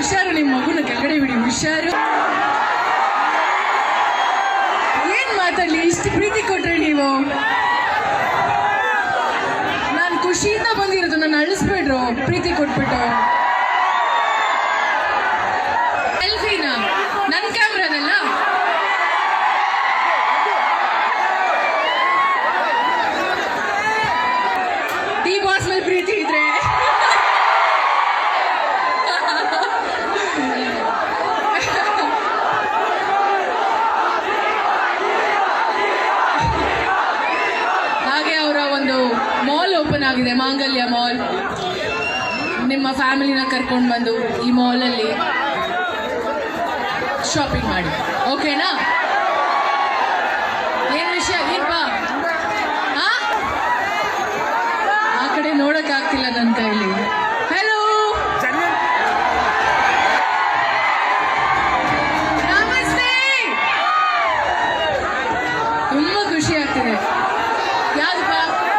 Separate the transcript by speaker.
Speaker 1: ಹುಷಾರು ನಿಮ್ಮ ಮಗುನ ಕೆಳಗಡೆ ಬಿಡಿ, ಹುಷಾರು. ಏನ್ ಮಾತಾಡ್ಲಿ ಇಷ್ಟು ಪ್ರೀತಿ ಕೊಟ್ರೆ ನೀವು? ನಾನು ಖುಷಿಯಿಂದ ಬಂದಿರೋದು ನಾನು ಅಳಿಸ್ಬೇಡ್ರು ಪ್ರೀತಿ ಕೊಟ್ಬಿಟ್ಟು. ನನ್ನ ಪ್ರೀತಿ ಇದ್ರೆ ಓಪನ್ ಆಗಿದೆ ಮಾಂಗಲ್ಯ ಮಾಲ್. ನಿಮ್ಮ ಫ್ಯಾಮಿಲಿನ ಕರ್ಕೊಂಡು ಬಂದು ಈ ಮಾಲಲ್ಲಿ ಶಾಪಿಂಗ್ ಮಾಡಿ. ಓಕೆನಾ ಏನು ವಿಷಯ? ಬಾ? ಆ? ಕಡೆ ನೋಡೋಕ್ಕಾಗ್ತಿಲ್ಲ ನನ್ನ ಕೈಲಿ. ತುಂಬ ಖುಷಿ ಆಗ್ತಿದೆ. ಯಾವ್ದಪ್ಪ